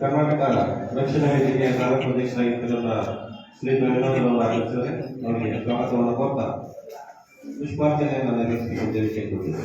ಕರ್ನಾಟಕ ದಕ್ಷಿಣ ವೇದಿಕೆಯ ಕಾರ್ಯಪ್ರದೇಶರಾಗಿದ್ದರಲ್ಲ ಶ್ರೀ ವಿನೋದ್ ಅವರು ಆಗಿರ್ತಾರೆ ಅವರಿಗೆ ಸ್ವಾಗತವನ್ನು ಕೊಡ್ತಾ ಪುಷ್ಪಾರ್ಚನೆಯನ್ನು ನೆರವೇರಿಸಿಕೊಳ್ಳಲು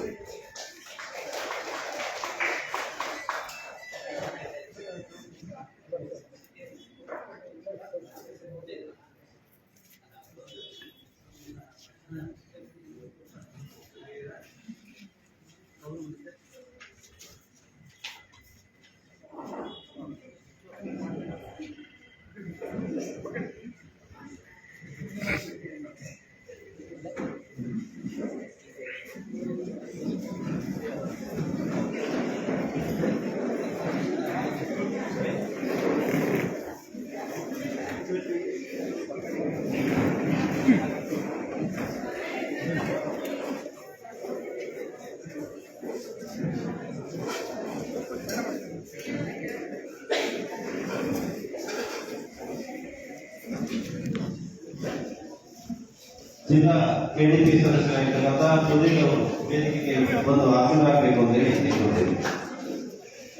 ಕೆಡಿಪಿ ಸದಸ್ಯರಾಗಿರ್ತಕ್ಕಂಥ ಸುಧೀರ್ ಅವರು ವೇದಿಕೆಗೆ ಬಂದು ಹಾಜರಾಗಬೇಕು ಅಂತ ಹೇಳಿ ಕೇಳಿಕೊಂಡಿದ್ದೇವೆ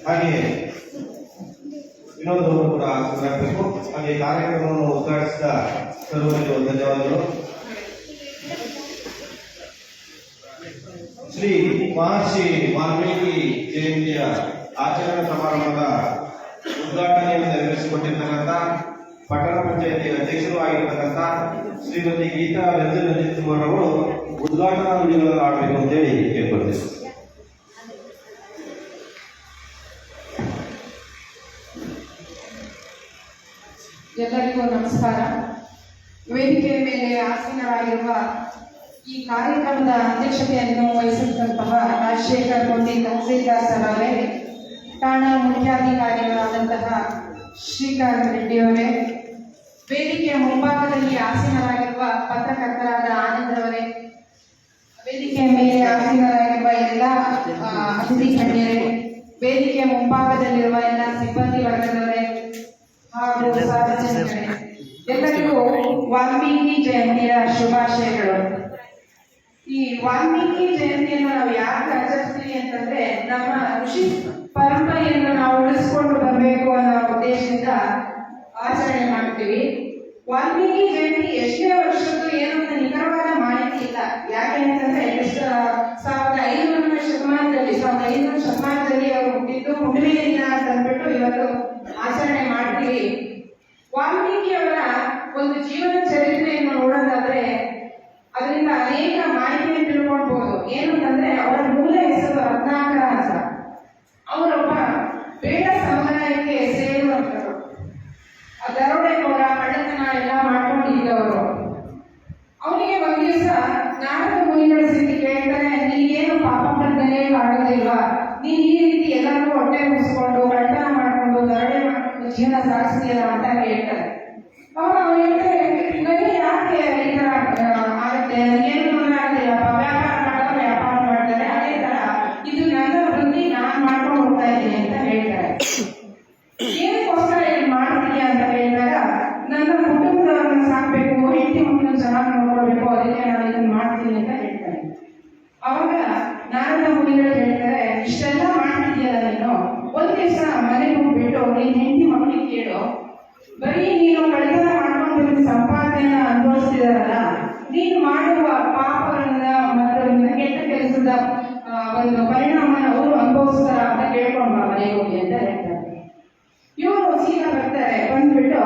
ಹಾಗೆ ಇನ್ನೊಂದು ಅವರು ಕೂಡ ಹಾಜರಾಗಬೇಕು ಹಾಗೆ ಕಾರ್ಯಕ್ರಮವನ್ನು ಉದ್ಘಾಟಿಸಿದ ಸರ್ವರಿಗೂ ಧನ್ಯವಾದಗಳು. ಶ್ರೀ ಮಹರ್ಷಿ ವಾಲ್ಮೀಕಿ ಜಯಂತಿಯ ಆಚರಣಾ ಸಮಾರಂಭದ ಉದ್ಘಾಟನೆಯನ್ನು ನೆರವೇರಿಸಿಕೊಟ್ಟಿರ್ತಕ್ಕಂಥ ಪಟ್ಟಣ ಪಂಚಾಯತಿ ಅಧ್ಯಕ್ಷರು ಆಗಿರ್ತಕ್ಕಂಥ ಶ್ರೀಮತಿ ಗೀತಾ ರಂಜನ್ ಕುಮಾರ್ ಅವರು ಉದ್ಘಾಟನಾ ನುಡಿಗಳನ್ನು ಆಡಬೇಕು ಅಂತೇಳಿ ಕೇಳ್ಕೊಳ್ತೇವೆ ಎಲ್ಲರಿಗೂ ನಮಸ್ಕಾರ. ವೇದಿಕೆಯ ಮೇಲೆ ಆಸೀನರಾಗಿರುವ ಈ ಕಾರ್ಯಕ್ರಮದ ಅಧ್ಯಕ್ಷತೆಯನ್ನು ವಹಿಸಿದಂತಹ ರಾಜಶೇಖರ್ ಕೊಂಡಿ ತಹಸೀಲ್ದಾರ್ ಸರ್ ಠಾಣೆ ಮುಖ್ಯಾಧಿಕಾರಿಗಳಾದಂತಹ ಶ್ರೀಕಾಂತ್ ರೆಡ್ಡಿ ಅವರೇ ವೇದಿಕೆಯ ಮುಂಭಾಗದಲ್ಲಿ ಆಸೀನರಾಗಿರುವ ಪತ್ರಕರ್ತರಾದ ಆನಂದ್ ಅವರೇ ವೇದಿಕೆಯ ಮೇಲೆ ಆಸೀನರಾಗಿರುವ ಎಲ್ಲ ಅತಿಥಿ ಗಣ್ಯರೇ, ವೇದಿಕೆಯ ಮುಂಭಾಗದಲ್ಲಿರುವ ಎಲ್ಲ ಸಿಬ್ಬಂದಿ ವರ್ಗದವರೇ ಹಾಗೂ ಸಾರ್ವಜನಿಕರೇ ಎಲ್ಲರಿಗೂ ವಾಲ್ಮೀಕಿ ಜಯಂತಿಯ ಶುಭಾಶಯಗಳು. ಈ ವಾಲ್ಮೀಕಿ ಜಯಂತಿಯನ್ನು ನಾವು ಯಾಕೆ ಆಚರಿಸ್ತೀವಿ ಅಂತಂದ್ರೆ ನಮ್ಮ ಋಷಿ ಪರಂಪರೆಯನ್ನು ನಾವು ಉಳಿಸ್ಕೊಂಡು ಬರಬೇಕು ಅನ್ನೋ ಉದ್ದೇಶದಿಂದ ಆಚರಣೆ ಮಾಡ್ತೀವಿ ವಾಲ್ಮೀಕಿ ಜಯಂತಿ ಎಷ್ಟೇ ವರ್ಷದ್ದು ಏನು ಅಂತ ನಿಖರವಾದ ಮಾಹಿತಿ ಇಲ್ಲ. ಯಾಕೆ ಅಂತಂದ್ರೆ ಎಷ್ಟು ಸಾವಿರದ ಐನೂರನೇ ಶತಮಾನದಲ್ಲಿ, ಸಾವಿರದ ಐನೂರು ಶತಮಾನದಲ್ಲಿ ಅವರು ಹುಟ್ಟಿದ್ದು ಹುಣ್ಣಿಮೆ ದಿನ ಅಂತ ಅಂದ್ಬಿಟ್ಟು ಇವತ್ತು ಆಚರಣೆ ಮಾಡ್ತೀವಿ ವಾಲ್ಮೀಕಿಯವರ ಒಂದು ಜೀವನ ಚರಿತ್ರೆಯನ್ನು ನೋಡೋದಾದ್ರೆ ಅದರಿಂದ ಅನೇಕ ಮಾಹಿತಿಯನ್ನು ತಿಳ್ಕೊಳ್ಬಹುದು ಏನು ಅಂತಂದ್ರೆ ಅವರ ಮೂಲ ಹೆಸರು ರತ್ನಾಕರ ಅಂತ ಅವರೊಬ್ಬ ಬೇಡ ಸಮುದಾಯಕ್ಕೆ ಸೇರುವಂತರು ಆ ದರೋಡೆಕೋರ ಕಳ್ಳತನ ಎಲ್ಲ ಮಾಡ್ಕೊಂಡಿದ್ದವರು ಅವನಿಗೆ ಒಂದ್ ದಿವಸ ನಾರದ ಮುನಿಗಳ ಸ್ಥಿತಿ ಕೇಳ್ತಾರೆ ನೀನೇನು ಪಾಪ ಬಂದನೆ ಆಗೋದಿಲ್ವಾ ನೀನ್ ಈ ರೀತಿ ಎಲ್ಲರಿಗೂ ಹೊಟ್ಟೆ ಮುಗಿಸ್ಕೊಂಡು ಕಳ್ಳತನ ಮಾಡ್ಕೊಂಡು ದರೋಡೆ ಮಾಡ್ಕೊಂಡು ಜೀವನ ಸಾಗಿಸ್ತೀಯಲ್ಲ ಅಂತ ಹೇಳ್ತಾರೆ ಅವಾಗ ಅವ್ನು ಹೇಳ್ತಾರೆ ನನಗೆ ಯಾಕೆ ಈ ತರ ಆ, ಆಗುತ್ತೆ ಏನು ತೊಂದರೆ ಆಗ್ತಿಲ್ಲಪ್ಪ ವ್ಯಾಪಾರ ಮಾಡೋರು ವ್ಯಾಪಾರ ಮಾಡ್ತಾರೆ ಅದೇ ತರ ಇದು ನನ್ನ ವೃತ್ತಿ ನಾನ್ ಮಾಡ್ಕೊಂಡು ಹೋಗ್ತಾ ಇದ್ದೀನಿ ಅಂತ ಹೇಳ್ತಾರೆ ಏನಕ್ಕೋಸ್ಕರ ಇದು ಮಾಡ್ತೀಯ ಅಂತ ಹೇಳಿದಾಗ ನನ್ನ ಕುಟುಂಬದವ್ರನ್ನ ಸಾಕ್ಬೇಕು ಹೆಂಡತಿ ಮಕ್ಕಳನ್ನ ಚೆನ್ನಾಗಿ ನೋಡ್ಕೊಳ್ಬೇಕು ಅದಕ್ಕೆ ನಾನು ಇದನ್ನ ಮಾಡ್ತೀನಿ ಅಂತ ಹೇಳ್ತಾರೆ ಅವಾಗ ನಾರದ ಮುನಿಗಳು ಹೇಳ್ತಾರೆ, ಇಷ್ಟೆಲ್ಲ ಮಾಡ್ತಿದ್ಯಲ್ಲ ನೀನು? ಒಂದ್ ದಿವಸ ಮನೆಗೆ ಹೋಗ್ಬಿಟ್ಟು ನೀನ್ ಹೆಂಡತಿ ಮಕ್ಕಳಿಗೆ ಕೇಳು. ಬರೀ ನೀನು ಕಳೆದ ಮಾಡ್ಕೊಂಡು ಸಂಪಾದನೆಯನ್ನ ಅನುಭವಿಸ್ತಿದಾರಲ್ಲ? ನೀನು ಮಾಡುವ ಪಾಪಗಳನ್ನ ಮತ್ತು ಕೆಟ್ಟ ಕೆಲಸದ ಒಂದು ಪರಿಣಾಮನ ಅವರು ಅನುಭವಿಸ್ತಾರ ಅಂತ ಕೇಳ್ಕೊಂಡು ಮನೆಗೆ ಹೋಗಿ ಅಂತ ಹೇಳ್ತಾರೆ. ಇವರು ಸೀದಾ ಬರ್ತಾರೆ, ಬಂದ್ಬಿಟ್ಟು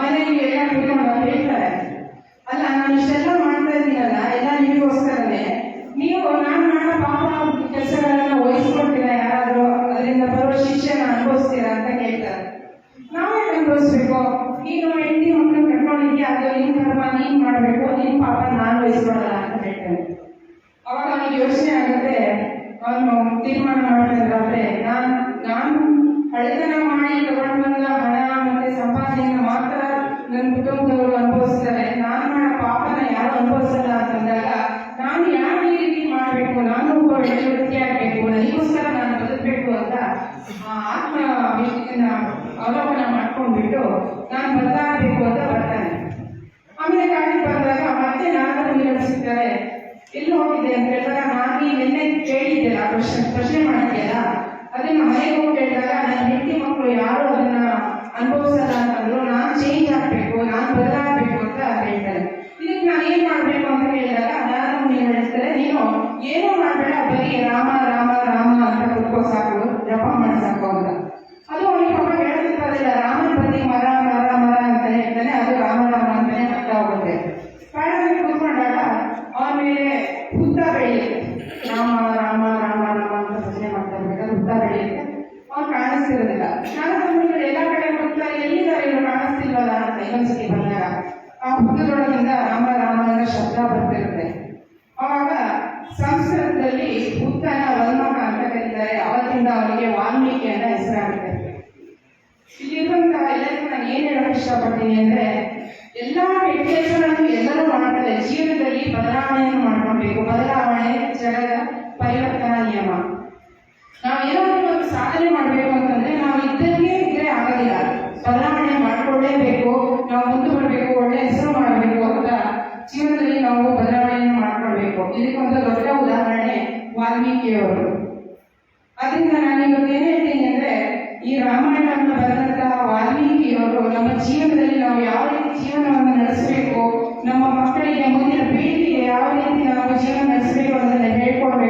ಮನೆಗೆ ಎಲ್ಲ ಹೇಳ್ತಾರೆ. ಅಲ್ಲ, ನಾನು ಇಷ್ಟೆಲ್ಲ ಮಾಡ್ತಾ ಇದ್ದೀನಲ್ಲ, ಎಲ್ಲ ನಿಮಗೋಸ್ಕರನೇ ನೀವು ನಾನು ಮಾಡೋ ಪಾಪ ಕೆಲಸಗಳನ್ನ ವಹಿಸ್ಕೊಳ್ತೀರಾ ಯಾರಾದರೂ? ಅದರಿಂದ ಬರುವ ಶಿಕ್ಷೆನ ಅನುಭವಿಸ್ತೀರಾ ಅಂತ ಕೇಳ್ತಾರೆ. ನಾವೇ ಅನುಭವಿಸ್ಬೇಕು? ನೀನು ಹೆಂಡತಿ ಮಕ್ಕಳು ಕರ್ಕೊಂಡಿದ್ಯಾ? ಅದು ನಿನ್ ಕರ್ಮ, ನೀನ್ ಮಾಡ್ಬೇಕು, ನಿನ್ ಪಾಪ ನಾನು ವಹಿಸ್ಕೊಡಲ್ಲ ಅಂತ ಹೇಳ್ತಾರೆ. ಅವಾಗ ಅವನಿಗೆ ಯೋಚನೆ ಆಗುತ್ತೆ, ಅವನು ತೀರ್ಮಾನ ಮಾಡಿದ್ರೆ ನಾನು ನಾನು ಹಳೆತನ ಮಾಡಿ ತಗೊಂಡು ಬಂದ ಹಣ ಮತ್ತೆ ಸಂಪಾದನೆಯನ್ನು ಮಾತ್ರ ನನ್ನ ಕುಟುಂಬದವರು ಅನುಭವಿಸ್ತಾರೆ. ನಾನು ಮಾಡೋ ಪಾಪನ ಯಾರು ಅನುಭವಿಸಲ್ಲ ಅಂತಂದಾಗ ನಾನು ಯಾವ ರೀತಿ ಮಾಡಬೇಕು ವ್ಯಕ್ತಿ ಆಗಬೇಕು, ನನಗೋಸ್ಕರ ನಾನು ಬದುಕಬೇಕು ಅಂತ ಆತ್ಮ ಅವಲೋಕನ ಮಾಡ್ಕೊಂಡ್ಬಿಟ್ಟು ನಾನು ಬದಲಾಗಬೇಕು ಅಂತ ಬರ್ತಾನೆ. ಆಮೇಲೆ ಕಾಡಿಗೆ ಬಂದಾಗ ಮತ್ತೆ ನಾನು ನಿರ್ವಹಿಸಿದ್ದಾರೆ ಎಲ್ಲಿ ಹೋಗಿದೆ ಅಂತ ಹೇಳಿದಾಗ ನಾನು ನಿನ್ನೆ ಕೇಳಿದ್ದೆಲ್ಲ, ಪ್ರಶ್ನೆ ಪ್ರಶ್ನೆ ಮಾಡಿದ್ದೆಲ್ಲ ಅದನ್ನ ಮನೆಗೆ ಹೋಗಿ ಕೇಳಿದಾಗ ನನ್ನ ಹೆಂಡತಿ ಮಕ್ಕಳು ಯಾರು ಅದನ್ನ ಅನುಭವಿಸಲ್ಲ ಅಂತಂದ್ರು ನಾನು ಚೇಂಜ್ ಆಗ್ಬೇಕು ನಾನು ಬದಲಾಗಬೇಕು ಅಂತ ಹೇಳ್ತಾರೆ ಇದಕ್ಕೆ ನಾನು ಏನ್ ಮಾಡ್ಬೇಕು ಅಂತ ಹೇಳಿದಾಗ ನಾನು ನೀವು ಹೇಳ್ತಾರೆ ನೀನು ಏನೂ ಮಾಡಬೇಡ ಬರೀ ರಾಮ ರಾಮ ರಾಮ ಅಂತ ಕುತ್ಕೋ ಸಾಕು ಜಪ ಮಾಡಿ ಸಾಕು ಅಂತ ಅದು ಅವನಿಗೆ ಪಾಪ ಹೇಳ್ತಿರ್ತಾರಿಲ್ಲ ರಾಮನ ಬದಿ ಮರ ಮರ ಮರ ಅಂತ ಹೇಳ್ತಾನೆ ಅದು ರಾಮ ರಾಮ ಅಂತಾನೆ ಅರ್ಥ ಹೋಗುತ್ತೆ ಕಾಡಲ್ಲಿ ಕೂತ್ಕೊಂಡಾಗ ಅವನ ಮೇಲೆ ಹುತ್ತ ಬೆಳೆಯುತ್ತೆ ರಾಮ ರಾಮ ರಾಮ ರಾಮ ಅಂತ ಭಜನೆ ಮಾಡ್ತಾ ಇರ್ಬೇಕಾದ್ರೆ ಹುತ್ತ ಬೆಳೆಯುತ್ತೆ ಅವ್ನು ಕಾಣಿಸ್ತಿರೋದಿಲ್ಲ ನಾನು ಬಂದ್ಬಿಟ್ಟು ಎಲ್ಲ ಕಡೆ ಹುತ್ತ ಎಲ್ಲಿದ್ದಾರೆ ಇವರು ಕಾಣಿಸ್ತಿಲ್ವಲ್ಲ ಅಂತ ಇನ್ನೊಂದ್ಸತಿ ಬಂದಾಗ ಆ ಹುತ್ತದೊಳಗಿಂದ ರಾಮ ರಾಮ ಅನ್ನೋ ಶಬ್ದ ಬರ್ತಿರುತ್ತೆ. ಅವಾಗ ಸಂಸ್ಕೃತದಲ್ಲಿ ಹುತ್ತನ ವಲ್ಮಕ ಅಂತ ಕರೀತಾರೆ. ಅವತ್ತಿಂದ ಅವರಿಗೆ ವಾಲ್ಮೀಕಿ ಅಂತ ಹೆಸರಾಗುತ್ತೆ. ಇಲ್ಲಿರುವಂತಹ ಎಲ್ಲರಿಗೂ ನಾನು ಏನ್ ಹೇಳಕ್ ಇಷ್ಟಪಡ್ತೀನಿ ಅಂದ್ರೆ, ಎಲ್ಲಾ ವ್ಯತ್ಯಾಸಗಳನ್ನು ಎಲ್ಲರೂ ಮಾಡ್ತಾರೆ. ಮಾಡ್ಕೊಳ್ಬೇಕು ಇದಕ್ಕೊಂದು ದೊಡ್ಡ ಉದಾಹರಣೆ ವಾಲ್ಮೀಕಿಯವರು. ಅದರಿಂದ ನಾನು ಇವತ್ತು ಏನ್ ಹೇಳ್ತೀನಿ ಅಂದ್ರೆ, ಈ ರಾಮಾಯಣವನ್ನು ಬರೆದಂತಹ ವಾಲ್ಮೀಕಿಯವರು ನಮ್ಮ ಜೀವನದಲ್ಲಿ ನಾವು ಯಾವ ರೀತಿ ಜೀವನವನ್ನು ನಡೆಸಬೇಕು, ನಮ್ಮ ಮಕ್ಕಳಿಗೆ ಮುಂದಿನ ಪೀಳಿಗೆಗೆ ಯಾವ ರೀತಿ ನಾವು ಜೀವನ ನಡೆಸಬೇಕು ಅನ್ನೋದನ್ನ ಹೇಳ್ಕೊಡ್ಬೇಕು.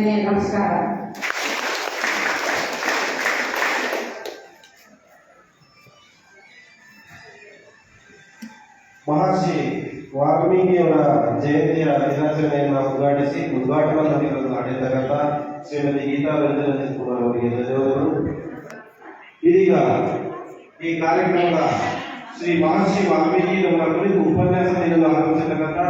ಧನ್ಯವಾದಗಳನ್ನು ಸಲ್ಲಿಸ್ತೇನೆ ನಮಸ್ಕಾರ ಮಹರ್ಷಿ ವಾಲ್ಮೀಕಿಯವರ ಜಯಂತಿಯ ದಿನಾಚರಣೆಯನ್ನು ಉದ್ಘಾಟಿಸಿ ಉದ್ಘಾಟನಾ ನುಡಿಗಳನ್ನು ಆಡಿರ್ತಕ್ಕಂಥ ಶ್ರೀಮತಿ ಗೀತಾ ವೆಂಕಟೇಶ್ ಕುಮಾರ್ ಅವರಿಗೆ ಧನ್ಯವಾದಗಳು ಇದೀಗ ಈ ಕಾರ್ಯಕ್ರಮದ ಶ್ರೀ ಮಹರ್ಷಿ ವಾಲ್ಮೀಕಿ ನಮ್ಮ ಕುರಿತು ಉಪನ್ಯಾಸ ನೀಡಲು ಆಗಮಿಸಿರ್ತಕ್ಕಂಥ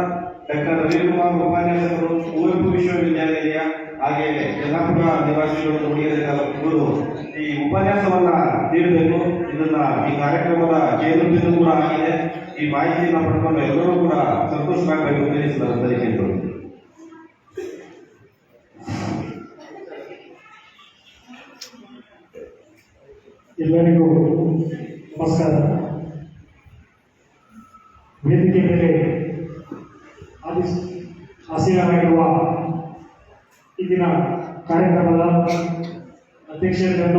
ಡಾಕ್ಟರ್ ರವಿಕುಮಾರ್ ಉಪನ್ಯಾಸಕರು ಕುವೆಂಪು ವಿಶ್ವವಿದ್ಯಾಲಯ ಹಾಗೆ ಯಲ್ಲಾಪುರ ನಿವಾಸಿಗಳು ಗುರು ಈ ಉಪನ್ಯಾಸವನ್ನ ನೀಡಬೇಕು. ಇದನ್ನ ಈ ಕಾರ್ಯಕ್ರಮದ ಕೇಂದ್ರ ಬಿಂದು ಕೂಡ ಆಗಿದೆ. ಈ ಮಾಹಿತಿಯನ್ನು ಪಡ್ಕೊಂಡು ಎಲ್ಲರೂ ಕೂಡ ಸಂತೋಷವಾಗಬೇಕು ತಿಳಿಸಿದ ತಿಳಿಸಿದ್ದಾರೆ ಕೇಳ್ಕೊಂಡು ಎಲ್ಲರಿಗೂ ನಮಸ್ಕಾರ. ವೇದಿಕೆ ಮೇಲೆ ದಿನ ಕಾರ್ಯಕ್ರಮದ ಅಧ್ಯಕ್ಷತೆಯನ್ನು